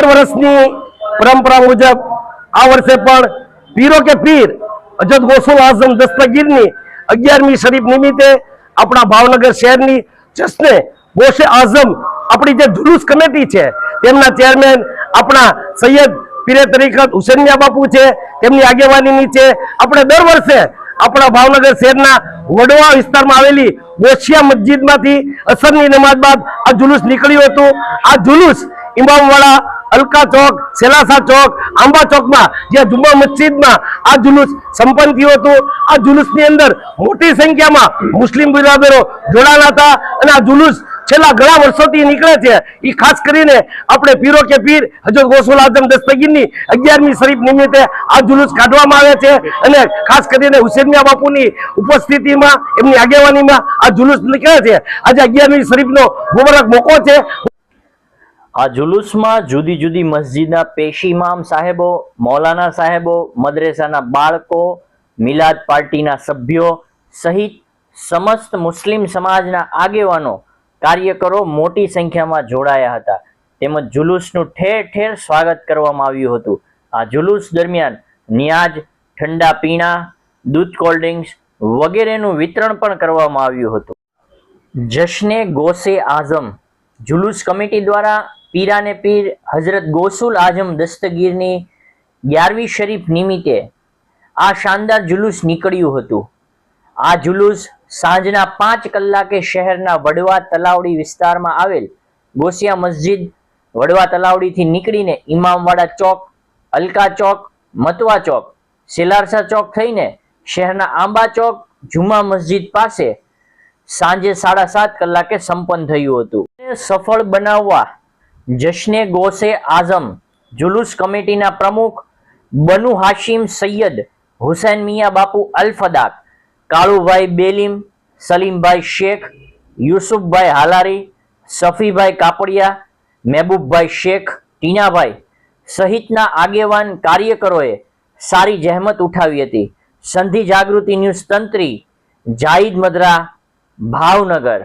દર વર્ષની પરંપરા મુજબ આ વર્ષે પણ પીરો કે પીર અજત ગોસુલ આઝમ દસ્તગીરની અગિયારમી શરીફ નિમિત્તે આપણા ભાવનગર શહેરની જશ્ને ગોશે આઝમ આપણી જે જુલુસ કમિટી છે, તેમના ચેરમેન આપણા સૈયદ પીરે તરીકત હુસેનિયા બાપુ છે, તેમની આગેવાની નીચે આપણે દર વર્ષે આપણા ભાવનગર શહેરના વડવા વિસ્તારમાં આવેલી ગોશિયા મસ્જિદમાંથી અસરની નમાજ બાદ આ જુલુસ નીકળ્યું હતું. આ જુલુસ ઇમામવાડા અલકા ચોક, સેલાસા ચોક, આંબા ચોકમાં જે જુમ્મા મસ્જિદમાં આ જુલુસ સંપન્ન થયું હતું. આ જુલુસની અંદર મોટી સંખ્યામાં મુસ્લિમ બિરાદરો જોડાણા હતા અને આ જુલુસ છેલ્લા ઘણા વર્ષોથી નીકળે છે. એ ખાસ કરીને આપણે પીરો કે પીર, હજરત ગોસુલ આઝમ દસ્તગીરની અગિયારમી શરીફ નિમિત્તે આ જુલુસ કાઢવામાં આવે છે અને ખાસ કરીને હુસેનિયા બાપુની ઉપસ્થિતિમાં, એમની આગેવાનીમાં આ જુલુસ નીકળે છે. આજે અગિયારમી શરીફનો મુબારક મોકો છે. આ જુલુસમાં જુદી જુદી મસ્જિદના પેશીમામ સાહેબો, મૌલાના સાહેબો, મદ્રેસાના બાળકો, મિલાદ પાર્ટીના સભ્યો સહિત સમસ્ત મુસ્લિમ સમાજના આગેવાનો કાર્યકરો મોટી સંખ્યામાં જોડાયા હતા. તેમજ જુલુસનું ઠેર ઠેર સ્વાગત કરવામાં આવ્યું હતું. આ જુલુસ દરમિયાન નિયાજ, ઠંડા પીણા, દૂધ કોલ્ડ ડ્રિંક્સ વગેરેનું વિતરણ પણ કરવામાં આવ્યું હતું. જશ્ને ગોસે આઝમ જુલુસ કમિટી દ્વારા પીરાને પીર હઝરત ગોસુલ આઝમ દસ્તગીરની ગ્યારવી શરીફ નિમિત્તે આ શાનદાર જુલુસ નીકળ્યું હતું. આ જુલુસ સાંજના પાંચ કલાકે શહેરના વડવા તલાવડી વિસ્તારમાં આવેલ ગોસિયા મસ્જિદ વડવા તલાવડીથી નીકળીને ઇમામવાડા ચોક, અલકા ચોક, મતવા ચોક, સિલારસા ચોક થઈને શહેરના આંબા ચોક જુમા મસ્જિદ પાસે સાંજે સાડા સાત કલાકે સંપન્ન થયું હતું. સફળ બનાવવા જશ્ને ગોસે આઝમ, જુલુસ કમિટીના પ્રમુખ બનુ હાશિમ સૈયદ, હુસૈન મિયા બાપુ અલ્ફદાક, કાળુભાઈ બેલીમ, સલીમભાઈ શેખ, યુસુફભાઈ હાલારી, સફીભાઈ કાપડિયા, મહેબૂબભાઈ શેખ, ટીનાભાઈ સહિતના આગેવાન કાર્યકરોએ સારી જહેમત ઉઠાવી હતી. સંધિ જાગૃતિ ન્યૂઝ તંત્રી જાહિદ મદરા, ભાવનગર.